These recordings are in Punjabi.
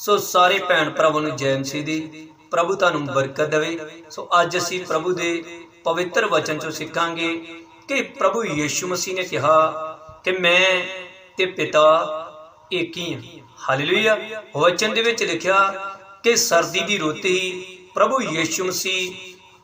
ਸੋ ਸਾਰੇ ਭੈਣ ਭਰਾਵਾਂ ਨੂੰ ਜੈ ਮਸੀਹ ਦੀ, ਪ੍ਰਭੂ ਤੁਹਾਨੂੰ ਬਰਕਤ ਦੇਵੇ। ਸੋ ਅੱਜ ਅਸੀਂ ਪ੍ਰਭੂ ਦੇ ਪਵਿੱਤਰ ਵਚਨ ਚੋਂ ਸਿੱਖਾਂਗੇ ਕਿ ਪ੍ਰਭੂ ਯੀਸ਼ੂ ਮਸੀਹ ਨੇ ਕਿਹਾ ਕਿ ਮੈਂ ਤੇ ਪਿਤਾ ਇੱਕ ਹੀ ਹਾਂ। ਹਾਲੇਲੂਇਆ। ਵਚਨ ਦੇ ਵਿੱਚ ਲਿਖਿਆ ਕਿ ਸਰਦੀ ਦੀ ਰੋਟੀ ਪ੍ਰਭੂ ਯੀਸ਼ੂ ਮਸੀਹ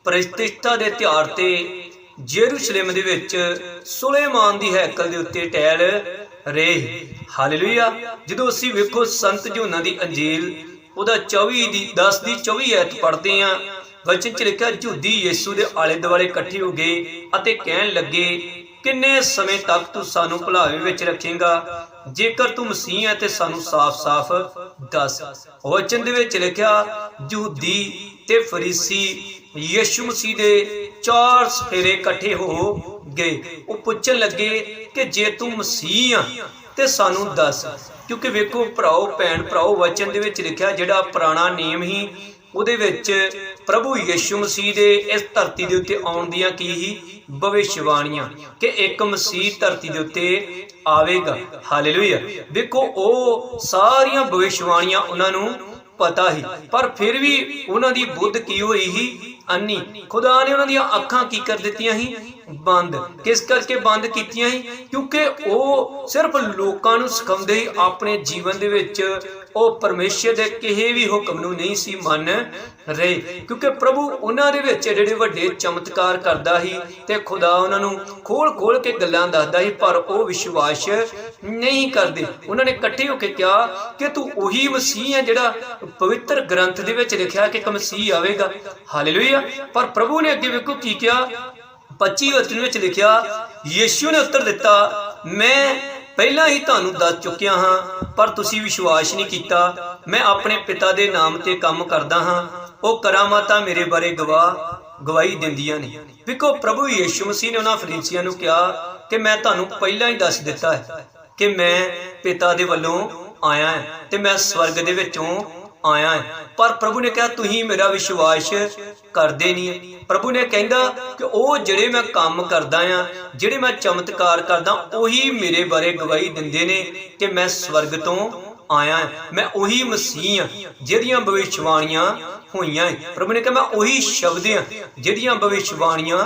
ਪ੍ਰਤਿਸ਼ਠਾ ਦੇ ਤਿਉਹਾਰ ਤੇ ਜੇਰੂਸ਼ਲਮ ਦੇ ਵਿੱਚ ਸੁਲੇਮਾਨ ਦੀ ਹੈਕਲ ਦੇ ਉੱਤੇ ਟਹਿਲ ਰਹੇ, ਹਾਲੇਲੂਇਆ। ਜਦੋਂ ਅਸੀਂ ਵੇਖੋ ਸੰਤ ਜੋਨਾ ਦੀ ਅੰਜੀਲ, ਉਹਦਾ 24 ਦੀ 10 ਦੀ 24 ਐਤ ਪੜ੍ਹਦੇ ਆ, ਵਚਨ ਚ ਲਿਖਿਆ ਝੁੱਦੀ ਯੀਸ਼ੂ ਦੇ ਆਲੇ ਦੁਆਲੇ ਇਕੱਠੇ ਹੋ ਗਏ ਅਤੇ ਕਹਿਣ ਲੱਗੇ, ਕਿੰਨੇ ਸਮੇਂ ਤੱਕ ਤੂੰ ਸਾਨੂੰ ਭੁਲਾਵੇ ਵਿੱਚ ਰੱਖੇਗਾ? ਜੇਕਰ ਤੂੰ ਮਸੀਹ ਹੈ ਤੇ ਸਾਨੂੰ ਸਾਫ਼-ਸਾਫ਼ ਦੱਸ। ਵਚਨ ਦੇ ਵਿੱਚ ਲਿਖਿਆ ਜੂਦੀ ਤੇ ਫਰੀਸੀ ਯੀਸ਼ੂ ਮਸੀਹ ਦੇ ਚਾਰ ਸਫੇਰੇ ਇਕੱਠੇ ਹੋ ਗਏ। ਉਹ ਪੁੱਛਣ ਲੱਗੇ ਕਿ ਜੇ ਤੂੰ ਮਸੀਹ ਆ, ਤੇ ਸਾਨੂੰ ਦੱਸ। ਕਿਉਂਕਿ ਵੇਖੋ ਭਰਾਓ, ਭੈਣ ਭਰਾਓ, ਵਚਨ ਦੇ ਵਿੱਚ ਲਿਖਿਆ ਜਿਹੜਾ ਪੁਰਾਣਾ ਨਿਯਮ ਹੀ, ਉਹਦੇ ਵਿੱਚ ਪ੍ਰਭੂ ਯੀਸ਼ੂ ਮਸੀਹ ਦੇ ਇਸ ਧਰਤੀ ਦੇ ਉੱਤੇ ਆਉਣ ਦੀਆਂ ਕੀ ਹੀ ਭਵਿਸ਼ਵਾਣੀਆਂ ਕਿ ਇੱਕ ਮਸੀਹ ਧਰਤੀ ਦੇ ਉੱਤੇ ਆਵੇਗਾ। ਹਾਲੇਲੂਇਆ। ਵੇਖੋ, ਉਹ ਸਾਰੀਆਂ ਭਵਿਸ਼ਵਾਣੀਆਂ ਉਹਨਾਂ ਨੂੰ ਪਤਾ ਹੀ ਪਰ ਫਿਰ ਵੀ ਉਹਨਾਂ ਦੀ ਬੁੱਧ ਕੀ ਹੋਈ ਹੀ ਅੰਨੀ। ਖੁਦਾ ਨੇ ਉਹਨਾਂ ਦੀਆਂ ਅੱਖਾਂ ਕੀ ਕਰ ਦਿੱਤੀਆਂ ਸੀ? ਬੰਦ। ਕਿਸ ਕਰਕੇ ਬੰਦ ਕੀਤੀਆਂ ਸੀ? ਕਿਉਂਕਿ ਉਹ ਸਿਰਫ ਲੋਕਾਂ ਨੂੰ ਸਿਖਾਉਂਦੇ ਹੀ ਆਪਣੇ ਜੀਵਨ ਦੇ ਵਿੱਚ ਉਹ ਪਰਮੇਸ਼ਰ ਦੇ ਕਿਸੇ ਵੀ ਹੁਕਮ ਨੂੰ ਨਹੀਂ ਸੀ ਮੰਨ ਰਹੇ, ਕਿਉਂਕਿ ਪ੍ਰਭੂ ਉਹਨਾਂ ਦੇ ਵਿੱਚ ਜਿਹੜੇ ਵੱਡੇ ਚਮਤਕਾਰ ਕਰਦਾ ਸੀ ਤੇ ਖੁਦਾ ਉਹਨਾਂ ਨੂੰ ਖੋਲ-ਖੋਲ ਕੇ ਗੱਲਾਂ ਦੱਸਦਾ ਸੀ, ਪਰ ਉਹ ਵਿਸ਼ਵਾਸ ਨਹੀਂ ਕਰਦੇ। ਉਹਨਾਂ ਨੇ ਇਕੱਠੇ ਹੋ ਕੇ ਕਿਹਾ ਕਿ ਤੂੰ ਉਹੀ ਮਸੀਹ ਹੈ ਜਿਹੜਾ ਪਵਿੱਤਰ ਗ੍ਰੰਥ ਦੇ ਵਿੱਚ ਲਿਖਿਆ ਕਿ ਇੱਕ ਮਸੀਹ ਆਵੇਗਾ। ਹਾਲੇਲੂਇਆ। ਪਰ ਪ੍ਰਭੂ ਨੇ ਅੱਗੇ ਵੇਖੋ ਕੀ ਕਿਹਾ? 25 ਵਚਨ ਵਿੱਚ ਲਿਖਿਆ, ਯੀਸ਼ੂ ਨੇ ਉੱਤਰ ਦਿੱਤਾ, ਮੈਂ ਪਹਿਲਾਂ ਹੀ ਤੁਹਾਨੂੰ ਦੱਸ ਚੁੱਕਿਆ ਹਾਂ, ਪਰ ਤੁਸੀਂ ਵਿਸ਼ਵਾਸ ਨਹੀਂ ਕੀਤਾ। ਮੈਂ ਆਪਣੇ ਪਿਤਾ ਦੇ ਨਾਮ ਤੇ ਕੰਮ ਕਰਦਾ ਹਾਂ। ਉਹ ਕਰਾਮਾਤਾਂ ਮੇਰੇ ਬਾਰੇ ਗਵਾਹ ਗਵਾਹੀ ਦਿੰਦੀਆਂ ਨੇ। ਵੇਖੋ, ਪ੍ਰਭੂ ਯੀਸ਼ੂ ਮਸੀਹ ਨੇ ਉਹਨਾਂ ਫਰੀਸੀਆਂ ਨੂੰ ਕਿਹਾ ਕਿ ਮੈਂ ਤੁਹਾਨੂੰ ਪਹਿਲਾਂ ਹੀ ਦੱਸ ਦਿੱਤਾ ਹੈ ਕਿ ਮੈਂ ਪਿਤਾ ਦੇ ਵੱਲੋਂ ਆਇਆ ਹਾਂ ਤੇ ਮੈਂ ਸਵਰਗ ਦੇ ਵਿੱਚੋਂ ਆਇਆ ਹਾਂ ਪਰ ਪ੍ਰਭੂ ਨੇ ਕਿਹਾ, ਤੁਸੀਂ ਮੇਰਾ ਵਿਸ਼ਵਾਸ ਕਰਦੇ ਨਹੀਂ ਪ੍ਰਭੂ ਨੇ ਕਹਿੰਦਾ ਕਿ ਉਹ ਜਿਹੜੇ ਮੈਂ ਕੰਮ ਕਰਦਾ ਆ ਜਿਹੜੇ ਮੈਂ ਚਮਤਕਾਰ ਕਰਦਾ, ਉਹੀ ਮੇਰੇ ਬਾਰੇ ਗਵਾਹੀ ਦਿੰਦੇ ਨੇ ਕਿ ਮੈਂ ਸਵਰਗ ਤੋਂ ਆਇਆ ਮੈਂ ਉਹੀ ਮਸੀਹ ਆ ਜਿਹੜੀਆਂ ਭਵਿਸ਼ਵਾਣੀਆਂ ਹੋਈਆਂ ਹੈ। ਪ੍ਰਭੂ ਨੇ ਕਿਹਾ, ਮੈਂ ਉਹੀ ਸ਼ਬਦ ਆ ਜਿਹੜੀਆਂ ਭਵਿਸ਼ਵਾਣੀਆਂ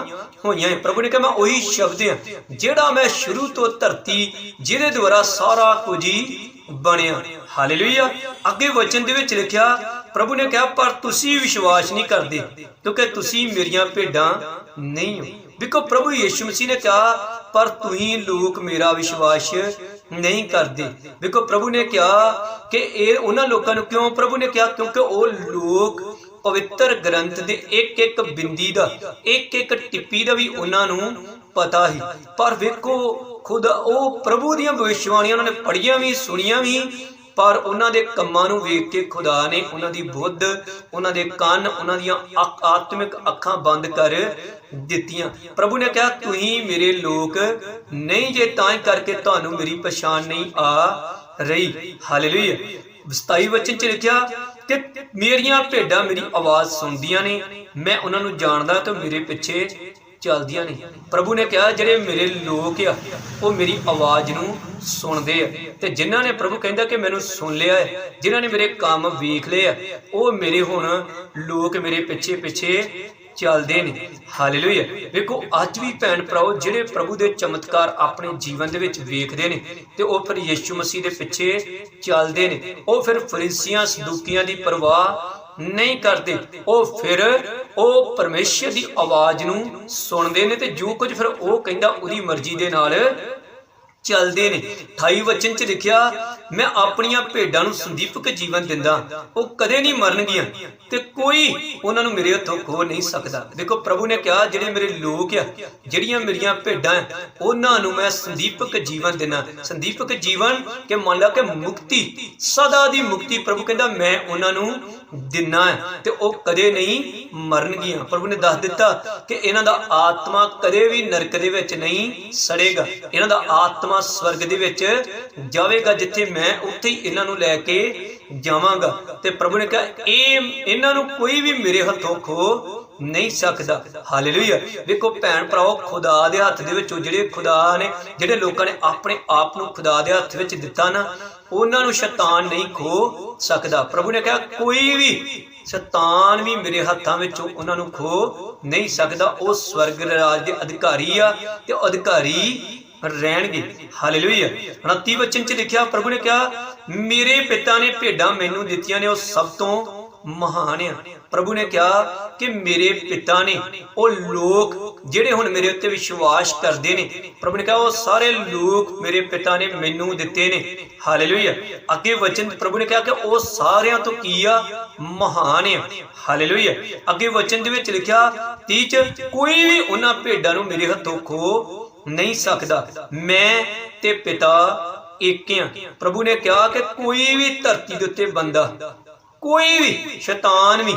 ਹੋਈਆਂ ਹੈ। ਪ੍ਰਭੂ ਨੇ ਕਿਹਾ, ਮੈਂ ਉਹੀ ਸ਼ਬਦ ਆ ਜਿਹੜਾ ਮੈਂ ਸ਼ੁਰੂ ਤੋਂ ਧਰਤੀ, ਜਿਹਦੇ ਦੁਆਰਾ ਸਾਰਾ ਕੁਝ ਹੀ ਬਣਿਆ ਹਾਲੇਲੂਇਆ। ਅੱਗੇ ਵਚਨ ਦੇ ਵਿੱਚ ਲਿਖਿਆ, ਪ੍ਰਭੂ ਨੇ ਕਿਹਾ, ਪਰ ਤੁਸੀਂ ਵਿਸ਼ਵਾਸ ਨਹੀਂ ਕਰਦੇ, ਕਿਉਂਕਿ ਤੁਸੀਂ ਮੇਰੀਆਂ ਭੇਡਾਂ ਨਹੀਂ ਹੋ। ਵੇਖੋ ਪ੍ਰਭੂ ਯੀਸ਼ੂ ਮਸੀਹ ਨੇ ਕਿਹਾ, ਪਰ ਤੁਸੀਂ ਲੋਕ ਮੇਰਾ ਵਿਸ਼ਵਾਸ ਨਹੀਂ ਕਰਦੇ। ਵੇਖੋ ਪ੍ਰਭੂ ਨੇ ਕਿਹਾ ਕਿ ਇਹ ਉਹਨਾਂ ਲੋਕਾਂ ਨੂੰ ਕਿਉਂ ਪ੍ਰਭੂ ਨੇ ਕਿਹਾ? ਕਿਉਂਕਿ ਉਹ ਲੋਕ ਪਵਿੱਤਰ ਗ੍ਰੰਥ ਦੇ ਇੱਕ ਇੱਕ ਬਿੰਦੀ ਦਾ ਇੱਕ ਇੱਕ ਟਿੱਪੀ ਦਾ ਵੀ ਉਹਨਾਂ ਨੂੰ ਪਤਾ ਹੀ ਪਰ ਵੇਖੋ, ਖੁਦ ਉਹ ਪ੍ਰਭੂ ਦੀਆਂ ਭਵਿਸ਼ਵਾਣੀਆਂ ਉਹਨਾਂ ਨੇ ਪੜ੍ਹੀਆਂ ਵੀ, ਸੁਣੀਆਂ ਵੀ ਪਰ ਉਹਨਾਂ ਦੇ ਕੰਮਾਂ ਨੂੰ ਵੇਖ ਕੇ ਖੁਦਾ ਨੇ ਉਹਨਾਂ ਦੀ ਬੁੱਧ, ਉਹਨਾਂ ਦੇ ਕੰਨ, ਉਹਨਾਂ ਦੀਆਂ ਆਤਮਿਕ ਅੱਖਾਂ ਬੰਦ ਕਰ ਦਿੱਤੀਆਂ। ਪ੍ਰਭੂ ਨੇ ਕਿਹਾ, ਤੁਸੀਂ ਮੇਰੇ ਲੋਕ ਨਹੀਂ ਜੇ ਤਾਂ ਹੀ ਕਰਕੇ ਤੁਹਾਨੂੰ ਮੇਰੀ ਪਛਾਣ ਨਹੀਂ ਆ ਰਹੀ। ਹਾਲੇਲੂਇਆ 27 ਵਚਨ ਚ ਲਿਖਿਆ ਕਿ ਮੇਰੀਆਂ ਭੇਡਾਂ ਮੇਰੀ ਆਵਾਜ਼ ਸੁਣਦੀਆਂ ਨੇ, ਮੈਂ ਉਹਨਾਂ ਨੂੰ ਜਾਣਦਾ ਤੇ ਮੇਰੇ ਪਿੱਛੇ ਚੱਲਦੀਆਂ ਨੇ। ਪ੍ਰਭੂ ਨੇ ਕਿਹਾ, ਜਿਹੜੇ ਮੇਰੇ ਲੋਕ ਆ, ਉਹ ਮੇਰੀ ਆਵਾਜ਼ ਨੂੰ ਸੁਣਦੇ ਆ। ਤੇ ਜਿਨ੍ਹਾਂ ਨੇ ਪ੍ਰਭੂ ਕਹਿੰਦਾ ਕਿ ਮੈਨੂੰ ਸੁਣ ਲਿਆ ਹੈ, ਜਿਨ੍ਹਾਂ ਨੇ ਮੇਰੇ ਕੰਮ ਵੇਖ ਲਏ ਆ, ਉਹ ਮੇਰੇ ਹੁਣ ਲੋਕ ਮੇਰੇ ਪਿੱਛੇ ਪਿੱਛੇ ਚੱਲਦੇ ਨੇ। ਹਾਲੇਲੂਇਆ ਵੇਖੋ, ਅੱਜ ਵੀ ਭੈਣ ਭਰਾਓ, ਜਿਹੜੇ ਪ੍ਰਭੂ ਦੇ ਚਮਤਕਾਰ ਆਪਣੇ ਜੀਵਨ ਦੇ ਵਿੱਚ ਵੇਖਦੇ ਨੇ, ਤੇ ਉਹ ਫਿਰ ਯੀਸ਼ੂ ਮਸੀਹ ਦੇ ਪਿੱਛੇ ਚੱਲਦੇ ਨੇ। ਉਹ ਫਿਰ ਫਰੀਸੀਆਂ, ਸਦੂਕੀਆਂ ਦੀ ਪਰਵਾਹ ਨਹੀਂ ਕਰਦੇ। ਉਹ ਫਿਰ ਉਹ ਪਰਮੇਸ਼ਰ ਦੀ ਆਵਾਜ਼ ਨੂੰ ਸੁਣਦੇ ਨੇ ਤੇ ਜੋ ਕੁਝ ਫਿਰ ਉਹ ਕਹਿੰਦਾ ਉਹਦੀ ਮਰਜ਼ੀ ਦੇ ਨਾਲ ਚੱਲਦੇ ਨੇ। 28 ਵਚਨ ਚ ਲਿਖਿਆ ਮੈਂ ਆਪਣੀਆਂ ਭੇਡਾਂ ਨੂੰ ਸੰਦੀਪਕ ਜੀਵਨ ਦਿੰਦਾ, ਉਹ ਕਦੇ ਨਹੀਂ ਮਰਨਗੀਆਂ ਤੇ ਕੋਈ ਉਹਨਾਂ ਨੂੰ ਮੇਰੇ ਹੱਥੋਂ ਖੋ ਨਹੀਂ ਸਕਦਾ। ਦੇਖੋ, ਪ੍ਰਭੂ ਨੇ ਕਿਹਾ, ਜਿਹੜੇ ਮੇਰੇ ਲੋਕ ਆ, ਜਿਹੜੀਆਂ ਮੇਰੀਆਂ ਭੇਡਾਂ ਉਹਨਾਂ ਨੂੰ ਮੈਂ ਸੰਦੀਪਕ ਜੀਵਨ ਦੇਣਾ ਸੰਦੀਪਕ ਜੀਵਨ ਕਿ ਮੰਨ ਲਾ ਕਿ ਮੁਕਤੀ, ਸਦਾ ਦੀ ਮੁਕਤੀ ਪ੍ਰਭੂ ਕਹਿੰਦਾ, ਮੈਂ ਉਹਨਾਂ ਨੂੰ ਦਿਨਾ ਹੈ ਤੇ ਉਹ ਕਦੇ ਨਹੀਂ ਮਰਨਗੀਆਂ। ਪ੍ਰਭੂ ਨੇ ਦੱਸ ਦਿੱਤਾ ਕਿ ਇਹਨਾਂ ਦਾ ਆਤਮਾ ਕਦੇ ਵੀ ਨਰਕ ਦੇ ਵਿੱਚ ਨਹੀਂ ਸੜੇਗਾ। ਇਹਨਾਂ ਦਾ ਆਤਮਾ ਸਵਰਗ ਦੇ ਵਿੱਚ ਜਾਵੇਗਾ, ਜਿੱਥੇ ਮੈਂ ਉੱਥੇ ਹੀ ਇਹਨਾਂ ਨੂੰ ਲੈ ਕੇ ਜਾਵਾਂਗਾ। ਤੇ ਪ੍ਰਭੂ ਨੇ ਕਿਹਾ, ਇਹ ਇਹਨਾਂ ਨੂੰ ਕੋਈ ਵੀ ਮੇਰੇ ਹੱਥੋਂ ਖੋ ਨਹੀਂ ਸਕਦਾ। ਹਾਲੇਲੂਇਆ ਵੇਖੋ ਭੈਣ ਭਰਾਓ, ਖੁਦਾ ਦੇ ਹੱਥ ਦੇ ਵਿੱਚੋਂ ਜਿਹੜੇ ਖੁਦਾ ਨੇ, ਜਿਹੜੇ ਲੋਕਾਂ ਨੇ ਆਪਣੇ ਆਪ ਨੂੰ ਖੁਦਾ ਦੇ ਹੱਥ ਵਿੱਚ ਦਿੱਤਾ ਨਾ, ਉਹਨਾਂ ਨੂੰ ਸ਼ੈਤਾਨ ਨਹੀਂ ਖੋ ਸਕਦਾ। ਪ੍ਰਭੂ ਨੇ ਕਿਹਾ, ਕੋਈ ਵੀ ਸ਼ੈਤਾਨ ਵੀ ਮੇਰੇ ਹੱਥਾਂ ਵਿੱਚੋਂ ਉਹਨਾਂ ਨੂੰ ਖੋ ਨਹੀਂ ਸਕਦਾ। ਉਹ ਸਵਰਗ ਰਾਜ ਦੇ ਅਧਿਕਾਰੀ ਆ, ਤੇ ਅਧਿਕਾਰੀ ਰਹਿਣਗੇ। ਹਾਲੇਲੂਇਆ। 29 ਵਚਨ ਚ ਲਿਖਿਆ, ਪ੍ਰਭੂ ਨੇ ਕਿਹਾ, ਮੇਰੇ ਪਿਤਾ ਨੇ ਭੇਡਾਂ ਮੈਨੂੰ ਦਿੱਤੀਆਂ ਨੇ, ਉਹ ਸਭ ਤੋਂ ਮਹਾਨ ਆ। ਪ੍ਰਭੂ ਨੇ ਕਿਹਾ ਕਿ ਮੇਰੇ ਪਿਤਾ ਨੇ, ਉਹ ਲੋਕ ਜਿਹੜੇ ਹੁਣ ਮੇਰੇ ਉੱਤੇ ਵਿਸ਼ਵਾਸ ਕਰਦੇ ਨੇ, ਪ੍ਰਭੂ ਨੇ ਕਿਹਾ, ਉਹ ਸਾਰੇ ਲੋਕ ਮੇਰੇ ਪਿਤਾ ਨੇ ਮੈਨੂੰ ਦਿੱਤੇ ਨੇ। ਹਾਲੇਲੂਇਆ। ਅੱਗੇ ਵਚਨ ਪ੍ਰਭੂ ਨੇ ਕਿਹਾ ਕਿ ਉਹ ਸਾਰਿਆਂ ਤੋਂ ਕੀ ਆ? ਮਹਾਨ ਆ। ਹਾਲੇਲੂਇਆ। ਅੱਗੇ ਵਚਨ ਦੇ ਵਿੱਚ ਲਿਖਿਆ 30 ਚ ਕੋਈ ਵੀ ਉਹਨਾਂ ਭੇਡਾਂ ਨੂੰ ਮੇਰੇ ਹੱਥੋਂ ਖੋ ਨਹੀਂ ਸਕਦਾ। ਮੈਂ ਤੇ ਪਿਤਾ ਇੱਕ ਪ੍ਰਭੂ ਨੇ ਕਿਹਾ ਕਿ ਕੋਈ ਵੀ ਧਰਤੀ ਦੇ ਉੱਤੇ ਬੰਦਾ, ਕੋਈ ਵੀ ਸ਼ੈਤਾਨ ਵੀ,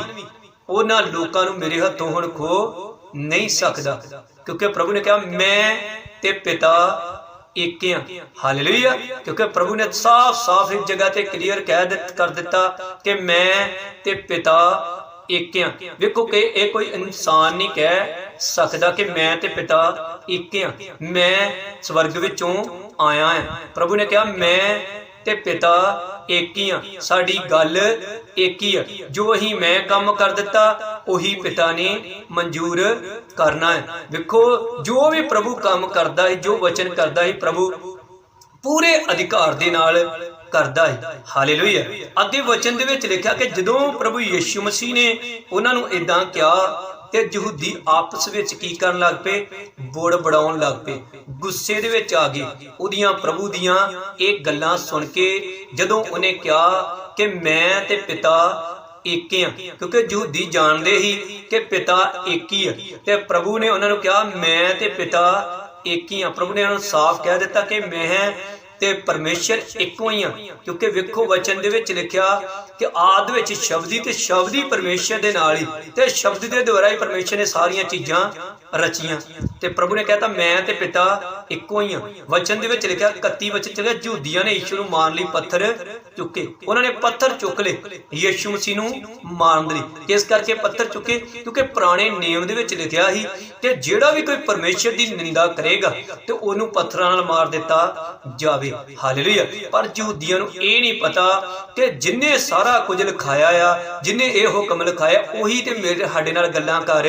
ਉਹਨਾਂ ਲੋਕਾਂ ਨੂੰ ਮੇਰੇ ਹੱਥੋਂ ਹੁਣ ਖੋ ਨਹੀਂ ਸਕਦਾ। ਕਿਉਂਕਿ ਪ੍ਰਭੂ ਨੇ ਕਿਹਾ, ਮੈਂ ਤੇ ਪਿਤਾ ਇੱਕ ਆ। ਹਾਲੇਲੂਇਆ। ਕਿਉਂਕਿ ਪ੍ਰਭੂ ਨੇ ਸਾਫ਼-ਸਾਫ਼ ਇਸ ਜਗ੍ਹਾ ਤੇ ਕਲੀਅਰ ਕਹਿ ਦਿੱਤ, ਕਰ ਦਿੱਤਾ ਕਿ ਮੈਂ ਤੇ ਪਿਤਾ ਇੱਕ ਆ ਵੇਖੋ ਕਿ ਇਹ ਕੋਈ ਇਨਸਾਨ ਨਹੀਂ ਕਹਿ ਸਕਦਾ ਕਿ ਮੈਂ ਤੇ ਪਿਤਾ ਇੱਕ ਆ ਮੈਂ ਸਵਰਗ ਵਿੱਚੋਂ ਆਇਆ ਹਾਂ। ਪ੍ਰਭੂ ਨੇ ਕਿਹਾ, ਮੈਂ ਤੇ ਪਿਤਾ ਇੱਕ ਹੀ ਆ ਸਾਡੀ ਗੱਲ ਇੱਕ ਹੀ ਆ। ਜੋ ਹੀ ਮੈਂ ਕੰਮ ਕਰ ਦਿੱਤਾ, ਉਹੀ ਪਿਤਾ ਨੇ ਮਨਜ਼ੂਰ ਕਰਨਾ ਹੈ। ਵੇਖੋ, ਜੋ ਵੀ ਪ੍ਰਭੂ ਕੰਮ ਕਰਦਾ ਹੈ ਜੋ ਵਚਨ ਕਰਦਾ ਹੈ ਪ੍ਰਭੂ ਪੂਰੇ ਅਧਿਕਾਰ ਦੇ ਨਾਲ ਕਰਦਾ ਹੈ ਹਾਲੇਲੂਇਆ। ਅੱਗੇ ਵਚਨ ਦੇ ਵਿੱਚ ਲਿਖਿਆ ਕਿ ਜਦੋਂ ਪ੍ਰਭੂ ਯੀਸ਼ੂ ਮਸੀਹ ਨੇ ਉਹਨਾਂ ਨੂੰ ਇਦਾਂ ਕਿਹਾ ਤੇ ਯਹੂਦੀ ਆਪਸ ਵਿੱਚ ਕੀ ਕਰਨ ਲੱਗ ਪਏ? ਬੋੜ ਬੜਾਉਣ ਲੱਗ ਪਏ। ਗੁੱਸੇ ਦੇ ਵਿੱਚ ਆ ਗਏ। ਉਹਦੀਆਂ ਪ੍ਰਭੂ ਦੀਆਂ ਇਹ ਗੱਲਾਂ ਸੁਣ ਕੇ ਜਦੋਂ ਉਹਨੇ ਕਿਹਾ ਕਿ ਮੈਂ ਤੇ ਪਿਤਾ ਏਕੇ ਹੀ ਆ, ਕਿਉਂਕਿ ਯਹੂਦੀ ਜਾਣਦੇ ਹੀ ਕਿ ਪਿਤਾ ਇੱਕ ਹੀ ਆ। ਤੇ ਪ੍ਰਭੂ ਨੇ ਉਹਨਾਂ ਨੂੰ ਕਿਹਾ, ਮੈਂ ਤੇ ਪਿਤਾ ਇੱਕ ਹੀ ਆ। ਪ੍ਰਭੂ ਨੇ ਉਹਨਾਂ ਨੂੰ ਸਾਫ਼ ਕਹਿ ਦਿੱਤਾ ਕਿ ਮੈਂ ਤੇ ਪਰਮੇਸ਼ਰ ਇੱਕੋ ਹੀ ਆ। ਕਿਉਂਕਿ ਵੇਖੋ ਵਚਨ ਦੇ ਵਿੱਚ ਲਿਖਿਆ ਕਿ ਆਦ ਵਿੱਚ ਸ਼ਬਦੀ ਤੇ ਸ਼ਬਦੀ ਪਰਮੇਸ਼ਰ ਦੇ ਨਾਲ ਹੀ ਤੇ ਸ਼ਬਦ ਦੇ ਦੁਆਰਾ ਹੀ ਪਰਮੇਸ਼ਰ ਨੇ ਸਾਰੀਆਂ ਚੀਜ਼ਾਂ ਰਚੀਆਂ। ਤੇ ਪ੍ਰਭੂ ਨੇ ਕਹਿਤਾ, ਮੈਂ ਤੇ ਪਿਤਾ ਇੱਕੋ ਹੀ ਆ ਵਚਨ ਦੇ ਵਿੱਚ ਲਿਖਿਆ 31 ਵਚਨ ਚ ਲਿਖਿਆ, ਯਹੂਦੀਆਂ ਨੇ ਯੀਸ਼ੂ ਨੂੰ ਮਾਰਨ ਲਈ ਪੱਥਰ ਚੁੱਕੇ। ਉਹਨਾਂ ਨੇ ਪੱਥਰ ਚੁੱਕ ਲਏ, ਯੀਸ਼ੂ ਮਸੀਹ ਨੂੰ ਮਾਰਨ ਲਈ। ਕਿਸ ਕਰਕੇ ਪੱਥਰ ਚੁੱਕੇ? ਕਿਉਂਕਿ ਪੁਰਾਣੇ ਨਿਯਮ ਦੇ ਵਿੱਚ ਲਿਖਿਆ ਸੀ ਕਿ ਜਿਹੜਾ ਵੀ ਕੋਈ ਪਰਮੇਸ਼ਰ ਦੀ ਨਿੰਦਾ ਕਰੇਗਾ, ਤੇ ਉਹਨੂੰ ਪੱਥਰਾਂ ਨਾਲ ਮਾਰ ਦਿੱਤਾ ਜਾਵੇ। ਹਾਲੇਲੂਇਆ। ਪਰ ਯਹੂਦੀਆਂ ਨੂੰ ਇਹ ਨਹੀਂ ਪਤਾ ਕਿ ਜਿਨੇ ਸਾਰਾ ਕੁਝ ਲਿਖਾਇਆ ਆ, ਜਿਨੇ ਇਹ ਹੁਕਮ ਲਿਖਾਇਆ ਉਹੀ ਤੇ ਮੇਰੇ, ਸਾਡੇ ਨਾਲ ਗੱਲਾਂ ਕਰ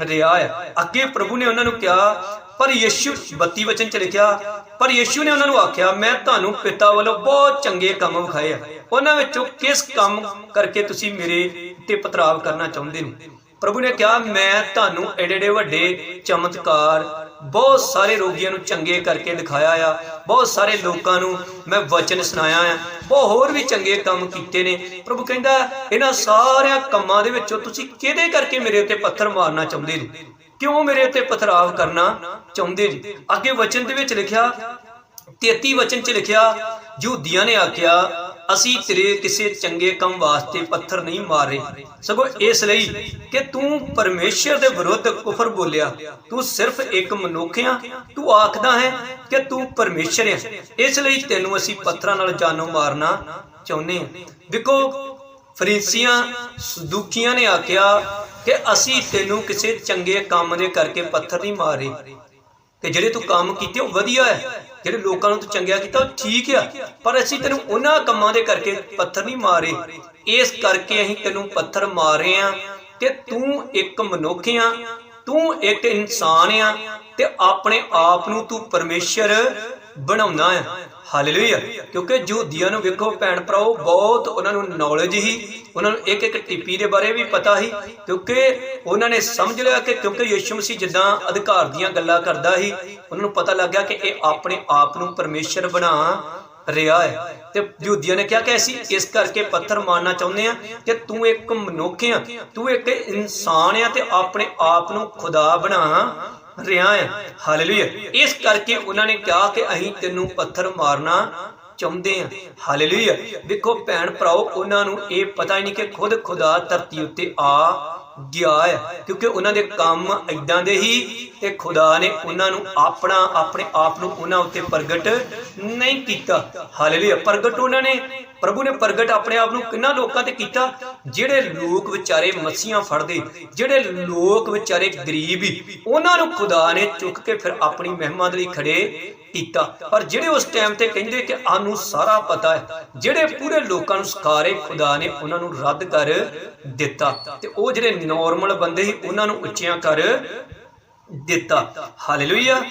ਰਿਹਾ ਆ ਅੱਗੇ ਪ੍ਰਭੂ ਨੇ ਉਹਨਾਂ ਨੂੰ ਕਿਹਾ, ਪਰ ਯੀਸ਼ੂ 32 ਵਚਨ ਚ ਲਿਖਿਆ, ਪਰ ਯੀਸ਼ੂ ਨੇ ਉਹਨਾਂ ਨੂੰ ਆਖਿਆ, ਮੈਂ ਤੁਹਾਨੂੰ ਪਿਤਾ ਵੱਲੋਂ ਬਹੁਤ ਚੰਗੇ ਕੰਮ ਵਿਖਾਏ ਆ। ਉਹਨਾਂ ਵਿੱਚੋਂ ਕਿਸ ਕੰਮ ਕਰਕੇ ਤੁਸੀਂ ਮੇਰੇ ਤੇ ਪਤਰਾਵ ਕਰਨਾ ਚਾਹੁੰਦੇ ਹੋ? ਪ੍ਰਭੂ ਨੇ ਕਿਹਾ, ਮੈਂ ਤੁਹਾਨੂੰ ਏਡੇ ਏਡੇ ਵੱਡੇ ਚਮਤਕਾਰ ਬਹੁਤ ਸਾਰੇ ਰੋਗੀਆਂ ਨੂੰ ਚੰਗੇ ਕਰਕੇ ਦਿਖਾਇਆ ਆ, ਬਹੁਤ ਸਾਰੇ ਲੋਕਾਂ ਨੂੰ ਮੈਂ ਵਚਨ ਸੁਣਾਇਆ ਆ, ਬਹੁਤ ਹੋਰ ਵੀ ਚੰਗੇ ਕੰਮ ਕੀਤੇ ਨੇ। ਪ੍ਰਭੂ ਕਹਿੰਦਾ, ਇਹਨਾਂ ਸਾਰਿਆਂ ਕੰਮਾਂ ਦੇ ਵਿੱਚੋਂ ਤੁਸੀਂ ਕਿਹਦੇ ਕਰਕੇ ਮੇਰੇ ਉੱਤੇ ਪੱਥਰ ਮਾਰਨਾ ਚਾਹੁੰਦੇ ਜੀ? ਕਿਉਂ ਮੇਰੇ ਉੱਤੇ ਪਥਰਾਵ ਕਰਨਾ ਚਾਹੁੰਦੇ ਜੀ? ਅੱਗੇ ਵਚਨ ਦੇ ਵਿੱਚ ਲਿਖਿਆ 33 ਵਚਨ 'ਚ ਲਿਖਿਆ, ਯਹੂਦੀਆਂ ਨੇ ਆਖਿਆ ਅਸੀਂ ਤੇਰੇ ਕਿਸੇ ਚੰਗੇ ਕੰਮ ਵਾਸਤੇ ਪੱਥਰ ਨਹੀਂ ਮਾਰੇ ਸਗੋਂ ਇਸ ਲਈ ਕਿ ਤੂੰ ਪਰਮੇਸ਼ਰ ਦੇ ਵਿਰੁੱਧ ਕੁਫਰ ਬੋਲਿਆ। ਤੂੰ ਸਿਰਫ ਇੱਕ ਮਨੁੱਖ ਤੂੰ ਆਖਦਾ ਹੈ ਕਿ ਤੂੰ ਪਰਮੇਸ਼ਰ ਹੈ ਇਸ ਲਈ ਤੈਨੂੰ ਅਸੀਂ ਪੱਥਰਾਂ ਨਾਲ ਜਾਨੋਂ ਮਾਰਨਾ ਚਾਹੁੰਦੇ ਹਾਂ। ਦੇਖੋ, ਫਰੀਸੀਆਂ ਸਦੂਕੀਆਂ ਨੇ ਆਖਿਆ ਕਿ ਅਸੀਂ ਤੈਨੂੰ ਕਿਸੇ ਚੰਗੇ ਕੰਮ ਦੇ ਕਰਕੇ ਪੱਥਰ ਨਹੀਂ ਮਾਰੇ ਤੇ ਜਿਹੜੇ ਤੂੰ ਕੰਮ ਕੀਤੇ ਉਹ ਵਧੀਆ ਹੈ। ਜਿਹੜੇ ਲੋਕਾਂ ਨੂੰ ਤੂੰ ਚੰਗਿਆ ਕੀਤਾ ਉਹ ਠੀਕ ਆ। ਪਰ ਅਸੀਂ ਤੈਨੂੰ ਉਹਨਾਂ ਕੰਮਾਂ ਦੇ ਕਰਕੇ ਪੱਥਰ ਨਹੀਂ ਮਾਰੇ। ਇਸ ਕਰਕੇ ਅਸੀਂ ਤੈਨੂੰ ਪੱਥਰ ਮਾਰੇ ਆ ਕਿ ਤੂੰ ਇੱਕ ਮਨੁੱਖ ਆ, ਤੂੰ ਇੱਕ ਇਨਸਾਨ ਆ ਤੇ ਆਪਣੇ ਆਪ ਨੂੰ ਤੂੰ ਪਰਮੇਸ਼ਰ ਬਣਾਉਣਾ ਆ। ਹਾਲੇਲੂਇਆ ਕਿਉਂਕਿ ਯਹੂਦੀਆਂ ਨੂੰ ਵੇਖੋ ਭੈਣ ਭਰਾਓ, ਬਹੁਤ ਉਹਨਾਂ ਨੂੰ ਨੌਲੇਜ ਹੀ ਉਹਨਾਂ ਨੂੰ ਇੱਕ ਇੱਕ ਟਿੱਪੀ ਦੇ ਬਾਰੇ ਵੀ ਪਤਾ ਸੀ, ਕਿਉਂਕਿ ਉਹਨਾਂ ਨੇ ਸਮਝ ਲਿਆ ਕਿ ਕਿਉਂਕਿ ਯਿਸੂ ਮਸੀਹ ਜਿੱਦਾਂ ਅਧਿਕਾਰ ਦੀਆਂ ਗੱਲਾਂ ਕਰਦਾ ਸੀ, ਉਹਨਾਂ ਨੂੰ ਪਤਾ ਲੱਗ ਗਿਆ ਕਿ ਇਹ ਆਪਣੇ ਆਪ ਨੂੰ ਪਰਮੇਸ਼ਰ ਬਣਾ ਰਿਹਾ ਹੈ। ਤੇ ਯਹੂਦੀਆਂ ਨੇ ਕਿਹਾ ਕਿ ਅਸੀਂ ਇਸ ਕਰਕੇ ਪੱਥਰ ਮਾਰਨਾ ਚਾਹੁੰਦੇ ਆ ਕਿ ਤੂੰ ਇੱਕ ਮਨੁੱਖ ਆ, ਤੂੰ ਇੱਕ ਇਨਸਾਨ ਆ ਤੇ ਆਪਣੇ ਆਪ ਨੂੰ ਖੁਦਾ ਬਣਾ ਰਿਹਾ ਹੈ। ਹਾਲੇਲੂਇਆ। ਇਸ ਕਰਕੇ ਉਹਨਾਂ ਨੇ ਕਿਹਾ ਕਿ ਅਸੀਂ ਤੈਨੂੰ ਪੱਥਰ ਮਾਰਨਾ ਚਾਹੁੰਦੇ ਆ। ਹਾਲੇਲੂਇਆ। ਦੇਖੋ ਭੈਣ ਭਰਾਓ, ਉਹਨਾਂ ਨੂੰ ਇਹ ਪਤਾ ਹੀ ਨਹੀਂ ਕਿ ਖੁਦ ਖੁਦਾ ਧਰਤੀ ਉੱਤੇ ਆ ਗਿਆ ਹੈ, ਕਿਉਂਕਿ ਉਹਨਾਂ ਦੇ ਕੰਮ ਇਦਾਂ ਦੇ ਹੀ ਤੇ ਖੁਦਾ ਨੇ ਉਹਨਾਂ ਨੂੰ ਆਪਣਾ, ਆਪਣੇ ਆਪ ਨੂੰ ਉਹਨਾਂ ਉੱਤੇ ਪ੍ਰਗਟ ਨਹੀਂ ਕੀਤਾ। ਹਾਲੇਲੂਇਆ। ਪ੍ਰਗਟ ਉਹਨਾਂ ਨੇ, ਪ੍ਰਭੂ ਨੇ ਪ੍ਰਗਟ ਆਪਣੇ ਆਪ ਨੂੰ ਕਿੰਨਾ ਲੋਕਾਂ ਤੇ ਕੀਤਾ? ਜਿਹੜੇ ਲੋਕ ਵਿਚਾਰੇ ਮੱਛੀਆਂ ਫੜਦੇ, ਜਿਹੜੇ ਲੋਕ ਵਿਚਾਰੇ ਗਰੀਬ ਹੀ, ਉਹਨਾਂ ਨੂੰ ਖੁਦਾ ਨੇ ਚੁੱਕ ਕੇ ਫਿਰ ਆਪਣੀ ਮਹਿਮਾ ਦੇ ਲਈ ਖੜੇ ਕੀਤਾ। ਪਰ ਜਿਹੜੇ ਉਸ ਟਾਈਮ ਤੇ ਕਹਿੰਦੇ ਕਿ ਆਨੂੰ ਸਾਰਾ ਪਤਾ ਹੈ, ਜਿਹੜੇ ਪੂਰੇ ਲੋਕਾਂ ਨੂੰ ਸਕਾਰੇ ਖੁਦਾ ਨੇ, ਉਹਨਾਂ ਨੂੰ ਰੱਦ ਕਰ ਦਿੱਤਾ। ਤੇ ਉਹ ਜਿਹੜੇ ਨਾਰਮਲ ਬੰਦੇ ਸੀ, ਉਹਨਾਂ ਨੂੰ ਉੱਚਿਆਂ ਕਰ ਦਿੱਤਾ। ਹਾਲੇਲੂਇਆ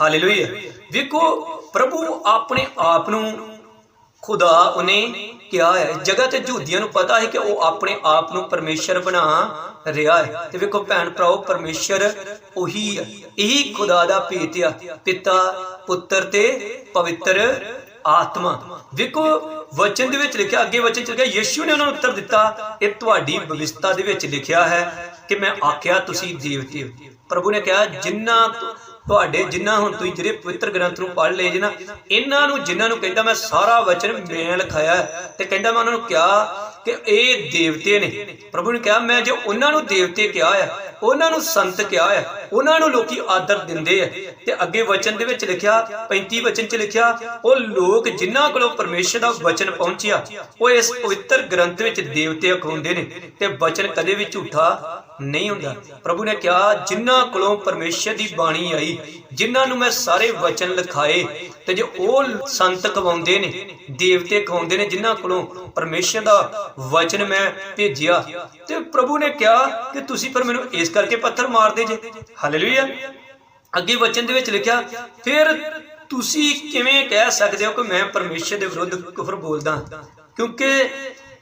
ਹਾਲੇਲੂਇਆ ਵੇਖੋ, ਪ੍ਰਭੂ ਆਪਣੇ ਆਪ ਨੂੰ ਖੁਦਾ ਉਹਨੇ ਕਿਹਾ ਹੈ, ਜਗ੍ਹਾ ਤੇ ਯਹੂਦੀਆਂ ਨੂੰ ਪਤਾ ਹੈ ਕਿ ਉਹ ਆਪਣੇ ਆਪ ਨੂੰ ਪਰਮੇਸ਼ਰ ਬਣਾ ਰਿਹਾ ਹੈ। ਤੇ ਵੇਖੋ ਭੈਣ ਭਰਾਓ, ਪਰਮੇਸ਼ਰ ਉਹੀ ਹੈ, ਇਹੀ ਖੁਦਾ ਦਾ ਭੇਤ ਆ, ਪਿਤਾ, ਪੁੱਤਰ ਤੇ ਪਵਿੱਤਰ ਆਤਮਾ। ਵੇਖੋ ਵਚਨ ਦੇ ਵਿੱਚ ਲਿਖਿਆ, ਅੱਗੇ ਵਚਨ ਚ ਲਿਖਿਆ, ਯੀਸ਼ੂ ਨੇ ਉਹਨਾਂ ਨੂੰ ਉੱਤਰ ਦਿੱਤਾ, ਇਹ ਤੁਹਾਡੀ ਭਵਿਸ਼ਤਾ ਦੇ ਵਿੱਚ ਲਿਖਿਆ ਹੈ ਕਿ ਮੈਂ ਆਖਿਆ ਤੁਸੀਂ ਦੇਵਤੇ ਹੋ। ਪ੍ਰਭੂ ਨੇ ਕਿਹਾ ਜਿਨ੍ਹਾਂ ਤੁਹਾਡੇ ਜਿਨ੍ਹਾਂ ਹੁਣ ਤੁਸੀਂ ਜਿਹੜੇ ਪਵਿੱਤਰ ਗ੍ਰੰਥ ਨੂੰ ਪੜ੍ਹ ਲਏ ਜੇ ਨਾ, ਇਹਨਾਂ ਨੂੰ ਜਿਨ੍ਹਾਂ ਨੂੰ ਕਹਿੰਦਾ ਮੈਂ ਸਾਰਾ ਵਚਨ ਮੈਂ ਲਿਖਾਇਆ ਤੇ ਕਹਿੰਦਾ ਮੈਂ ਉਹਨਾਂ ਨੂੰ ਕਿਹਾ ਕਿ ਇਹ ਦੇਵਤੇ ਨੇ। ਪ੍ਰਭੂ ਨੇ ਕਿਹਾ, ਮੈਂ ਜੇ ਉਹਨਾਂ ਨੂੰ ਦੇਵਤੇ ਕਿਹਾ ਹੈ, ਉਹਨਾਂ ਨੂੰ ਸੰਤ ਕਿਹਾ ਹੈ, ਉਹਨਾਂ ਨੂੰ ਲੋਕੀ ਆਦਰ ਦਿੰਦੇ ਆ ਤੇ ਅੱਗੇ ਵਚਨ ਦੇ ਵਿੱਚ ਲਿਖਿਆ 35 ਵਚਨ ਚ ਲਿਖਿਆ, ਉਹ ਲੋਕ ਜਿਨ੍ਹਾਂ ਕੋਲੋਂ ਪਰਮੇਸ਼ਰ ਦਾ ਵਚਨ ਪਹੁੰਚਿਆ, ਉਹ ਇਸ ਪਵਿੱਤਰ ਗ੍ਰੰਥ ਵਿੱਚ ਦੇਵਤੇ ਅਖਾਉਂਦੇ ਨੇ, ਤੇ ਵਚਨ ਕਦੇ ਵੀ ਝੂਠਾ ਨਹੀਂ ਹੁੰਦਾ। ਪ੍ਰਭੂ ਨੇ ਕਿਹਾ, ਜਿਨ੍ਹਾਂ ਕੋਲੋਂ ਪਰਮੇਸ਼ਰ ਦੀ ਬਾਣੀ ਆਈ, ਜਿਨ੍ਹਾਂ ਨੂੰ ਮੈਂ ਸਾਰੇ ਵਚਨ ਲਿਖਾਏ, ਤੇ ਜੇ ਉਹ ਸੰਤ ਕਵਾਉਂਦੇ ਨੇ, ਦੇਵਤੇ ਕਵਾਉਂਦੇ ਨੇ, ਜਿਨ੍ਹਾਂ ਕੋਲੋਂ ਪਰਮੇਸ਼ਰ ਦਾ ਵਚਨ ਮੈਂ ਭੇਜਿਆ। ਤੇ ਪ੍ਰਭੂ ਨੇ ਕਿਹਾ ਕਿ ਤੁਸੀਂ ਪਰ ਮੈਨੂੰ ਇਸ ਕਰਕੇ ਪੱਥਰ ਮਾਰਦੇ ਜੇ। ਹਾਲੇਲੂਇਆ ਅੱਗੇ ਵਚਨ ਦੇ ਵਿੱਚ ਲਿਖਿਆ, ਫਿਰ ਤੁਸੀਂ ਕਿਵੇਂ ਕਹਿ ਸਕਦੇ ਹੋ ਕਿ ਮੈਂ ਪਰਮੇਸ਼ਰ ਦੇ ਵਿਰੁੱਧ ਕੁਫਰ ਬੋਲਦਾ ਕਿਉਂਕਿ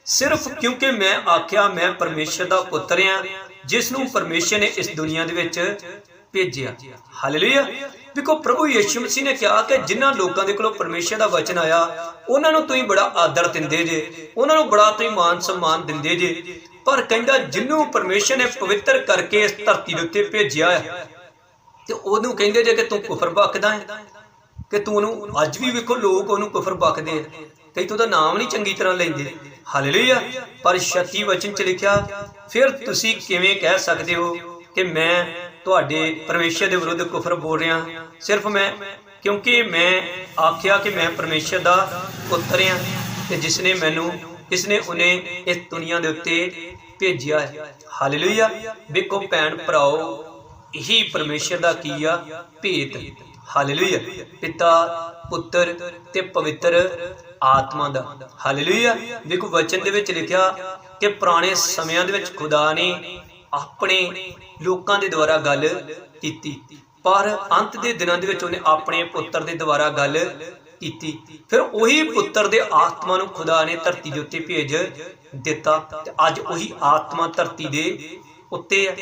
ਸਿਰਫ ਕਿਉਂਕਿ ਮੈਂ ਆਖਿਆ, ਮੈਂ ਪਰਮੇਸ਼ਰ ਦਾ ਪੁੱਤਰ ਆ ਜਿਸ ਨੂੰ ਪਰਮੇਸ਼ਰ ਨੇ ਇਸ ਦੁਨੀਆ ਦੇ ਵਿੱਚ ਭੇਜਿਆ। ਹਾਲੇਲੂਇਆ। ਵੇਖੋ ਪ੍ਰਭੂ ਯਿਸੂ ਮਸੀਹ ਨੇ ਕਿਹਾ ਕਿ ਜਿਨ੍ਹਾਂ ਲੋਕਾਂ ਦੇ ਕੋਲੋਂ ਪਰਮੇਸ਼ਰ ਦਾ ਵਚਨ ਆਇਆ, ਉਹਨਾਂ ਨੂੰ ਤੁਸੀਂ ਬੜਾ ਆਦਰ ਦਿੰਦੇ ਜੇ, ਉਹਨਾਂ ਨੂੰ ਬੜਾ ਤੁਸੀਂ ਮਾਨ ਸਨਮਾਨ ਦਿੰਦੇ ਜੇ। ਪਰ ਕਹਿੰਦਾ, ਜਿੰਨੂੰ ਪਰਮੇਸ਼ਰ ਨੇ ਪਵਿੱਤਰ ਕਰਕੇ ਇਸ ਧਰਤੀ ਦੇ ਉੱਤੇ ਭੇਜਿਆ ਹੈ, ਤੇ ਉਹਨੂੰ ਕਹਿੰਦੇ ਜੇ ਕਿ ਤੂੰ ਕੁਫਰ ਬਕਦਾ ਹੈ, ਕਿ ਤੂੰ ਉਹਨੂੰ, ਅੱਜ ਵੀ ਵੇਖੋ ਲੋਕ ਉਹਨੂੰ ਕੁਫਰ ਬਕਦੇ ਆ। ਕਈ ਤਾਂ ਉਹਦਾ ਨਾਮ ਨਹੀਂ ਚੰਗੀ ਤਰ੍ਹਾਂ ਲੈਂਦੇ। ਹਾਲੇਲੂਇਆ। ਪਰ 36 ਵਚਨ ਚ ਲਿਖਿਆ, ਫਿਰ ਤੁਸੀਂ ਕਿਵੇਂ ਕਹਿ ਸਕਦੇ ਹੋ ਕਿ ਮੈਂ ਤੁਹਾਡੇ ਪਰਮੇਸ਼ਰ ਦੇ ਵਿਰੁੱਧ ਕੁਫਰ ਬੋਲ ਰਿਹਾ? ਸਿਰਫ ਮੈਂ, ਕਿਉਂਕਿ ਮੈਂ ਆਖਿਆ ਕਿ ਮੈਂ ਪਰਮੇਸ਼ਰ ਦਾ ਪੁੱਤਰ ਹਾਂ ਤੇ ਜਿਸ ਨੇ ਮੈਨੂੰ ਜਿਸ ਨੇ ਉਹਨੇ ਇਸ ਦੁਨੀਆ ਦੇ ਉੱਤੇ ਭੇਜਿਆ ਹੈ। ਹਾਲੇਲੂਇਆ। ਵੇਖੋ ਭੈਣ ਭਰਾਓ, ਇਹੀ ਪਰਮੇਸ਼ਰ ਦਾ ਕੀ ਆ? ਭੇਤ। ਹਾਲੇਲੂਇਆ ਪਿਤਾ, ਪੁੱਤਰ ਤੇ ਪਵਿੱਤਰ ਆਤਮਾ ਦਾ। ਹਾਲੇਲੂਇਆ ਦੇਖੋ ਵਚਨ ਦੇ ਵਿੱਚ ਲਿਖਿਆ ਕਿ ਪੁਰਾਣੇ ਸਮਿਆਂ ਦੇ ਵਿੱਚ ਖੁਦਾ ਨੇ ਆਪਣੇ ਲੋਕਾਂ ਦੇ ਦੁਆਰਾ ਗੱਲ ਕੀਤੀ। ਪਰ ਅੰਤ ਦੇ ਦਿਨਾਂ ਦੇ ਵਿੱਚ ਉਹਨੇ ਆਪਣੇ ਪੁੱਤਰ ਦੇ ਦੁਆਰਾ ਗੱਲ ਕੀਤੀ। ਫਿਰ ਉਹੀ ਪੁੱਤਰ ਦੇ ਆਤਮਾ ਨੂੰ ਖੁਦਾ ਨੇ ਧਰਤੀ ਦੇ ਉੱਤੇ ਭੇਜ ਦਿੱਤਾ ਤੇ ਅੱਜ ਉਹੀ ਆਤਮਾ ਧਰਤੀ ਦੇ ਉੱਤੇ ਹੈ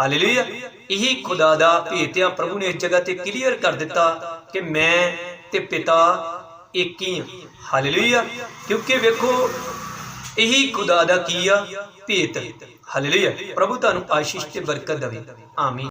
ਹਾਲੇਲੂਇਆ। ਇਹੀ ਖੁਦਾ ਦਾ ਭੇਤ ਆ। ਪ੍ਰਭੂ ਨੇ ਇਸ ਜਗ੍ਹਾ ਤੇ ਕਲੀਅਰ ਕਰ ਦਿੱਤਾ ਕਿ ਮੈਂ ਤੇ ਪਿਤਾ ਇੱਕ ਹੀ ਹਾਂ ਹਾਲੇਲੂਇਆ। ਕਿਉਂਕਿ ਵੇਖੋ, ਇਹੀ ਖੁਦਾ ਦਾ ਕੀ ਆ? ਭੇਤ। ਹਾਲੇਲੂਇਆ। ਪ੍ਰਭੂ ਤੁਹਾਨੂੰ ਆਸ਼ੀਸ਼ ਤੇ ਬਰਕਤ ਦੇਵੇ। ਆਮੀਨ।